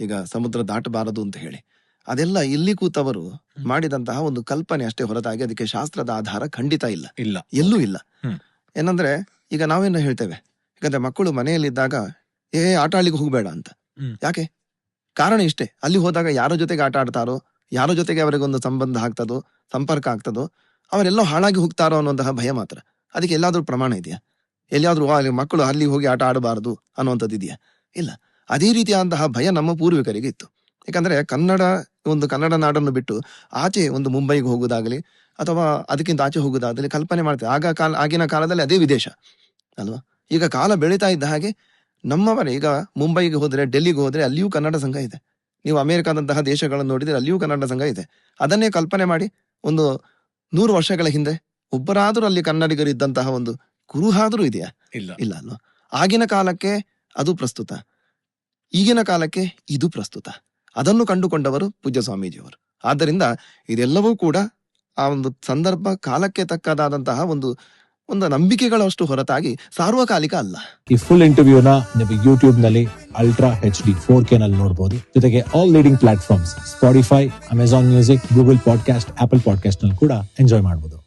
ಈಗ ಸಮುದ್ರ ದಾಟಬಾರದು ಅಂತ ಹೇಳಿ. ಅದೆಲ್ಲ ಇಲ್ಲಿ ಕೂತವರು ಮಾಡಿದಂತಹ ಒಂದು ಕಲ್ಪನೆ ಅಷ್ಟೇ ಹೊರತಾಗಿ ಅದಕ್ಕೆ ಶಾಸ್ತ್ರದ ಆಧಾರ ಖಂಡಿತ ಇಲ್ಲ. ಇಲ್ಲ. ಎಲ್ಲೂ ಇಲ್ಲ. ಏನಂದ್ರೆ ಈಗ ನಾವೇನು ಹೇಳ್ತೇವೆ? ಯಾಕಂದ್ರೆ ಮಕ್ಕಳು ಮನೆಯಲ್ಲಿದ್ದಾಗ ಏ ಆಟ ಆಡ್ಲಿಕ್ಕೆ ಹೋಗ್ಬೇಡ ಅಂತ. ಯಾಕೆ? ಕಾರಣ ಇಷ್ಟೇ. ಅಲ್ಲಿ ಹೋದಾಗ ಯಾರ ಜೊತೆಗೆ ಆಟ ಆಡ್ತಾರೋ ಯಾರ ಜೊತೆಗೆ ಅವರಿಗೊಂದು ಸಂಬಂಧ ಆಗ್ತದೋ ಸಂಪರ್ಕ ಆಗ್ತದೋ ಅವರೆಲ್ಲೋ ಹಾಳಾಗಿ ಹೋಗ್ತಾರೋ ಅನ್ನೋಂತಹ ಭಯ ಮಾತ್ರ. ಅದಕ್ಕೆ ಎಲ್ಲಾದ್ರೂ ಪ್ರಮಾಣ ಇದೆಯಾ? ಎಲ್ಲಿಯಾದ್ರೂ "ಆ, ಅಲ್ಲಿ ಮಕ್ಕಳು ಅಲ್ಲಿ ಹೋಗಿ ಆಟ ಆಡಬಾರದು ಅನ್ನುವಂಥದ್ದು ಇದೆಯಾ? ಇಲ್ಲ. ಅದೇ ರೀತಿಯಾದಂತಹ ಭಯ ನಮ್ಮ ಪೂರ್ವಿಕರಿಗೆ ಇತ್ತು. ಯಾಕಂದ್ರೆ ಕನ್ನಡ ಒಂದು ಕನ್ನಡ ನಾಡನ್ನು ಬಿಟ್ಟು ಆಚೆ ಒಂದು ಮುಂಬೈಗೆ ಹೋಗುದಾಗಲಿ ಅಥವಾ ಅದಕ್ಕಿಂತ ಆಚೆ ಹೋಗುದಾಗಲಿ ಕಲ್ಪನೆ ಮಾಡ್ತೇವೆ. ಆಗ ಕಾಲ ಆಗಿನ ಕಾಲದಲ್ಲಿ ಅದೇ ವಿದೇಶ ಅಲ್ವಾ? ಈಗ ಕಾಲ ಬೆಳೀತಾ ಇದ್ದ ಹಾಗೆ ನಮ್ಮವರೇ ಈಗ ಮುಂಬೈಗೆ ಹೋದರೆ ಡೆಲ್ಲಿಗೆ ಹೋದರೆ ಅಲ್ಲಿಯೂ ಕನ್ನಡ ಸಂಘ ಇದೆ. ನೀವು ಅಮೆರಿಕಾದಂತಹ ದೇಶಗಳನ್ನು ನೋಡಿದ್ರೆ ಅಲ್ಲಿಯೂ ಕನ್ನಡ ಸಂಘ ಇದೆ. ಅದನ್ನೇ ಕಲ್ಪನೆ ಮಾಡಿ ಒಂದು ನೂರು ವರ್ಷಗಳ ಹಿಂದೆ ಒಬ್ಬರಾದರೂ ಅಲ್ಲಿ ಕನ್ನಡಿಗರಿದ್ದಂತಹ ಒಂದು ಕುರುಹಾದರೂ ಇದೆಯಾ? ಇಲ್ಲ. ಇಲ್ಲ ಅಲ್ವಾ? ಆಗಿನ ಕಾಲಕ್ಕೆ ಅದು ಪ್ರಸ್ತುತ. ಈಗಿನ ಕಾಲಕ್ಕೆ ಇದು ಪ್ರಸ್ತುತ. ಅದನ್ನು ಕಂಡುಕೊಂಡವರು ಪೂಜ್ಯ ಸ್ವಾಮೀಜಿಯವರು. ಆದ್ದರಿಂದ ಇದೆಲ್ಲವೂ ಕೂಡ ಆ ಒಂದು ಸಂದರ್ಭ ಕಾಲಕ್ಕೆ ತಕ್ಕದಾದಂತಹ ಒಂದು ಒಂದು ನಂಬಿಕೆಗಳಷ್ಟು ಹೊರತಾಗಿ ಸಾರ್ವಕಾಲಿಕ ಅಲ್ಲ. ಈ ಫುಲ್ ಇಂಟರ್ವ್ಯೂನ ನೀವು ಯೂಟ್ಯೂಬ್ನಲ್ಲಿ ultra H D four K ನಲ್ಲಿ ನೋಡಬಹುದು ಜೊತೆಗೆ all leading platforms Spotify Amazon Music Google podcast Apple ಪಾಡ್ಕಾಸ್ಟ್ನಲ್ಲಿ ಕೂಡ ಎಂಜಾಯ್ ಮಾಡಬಹುದು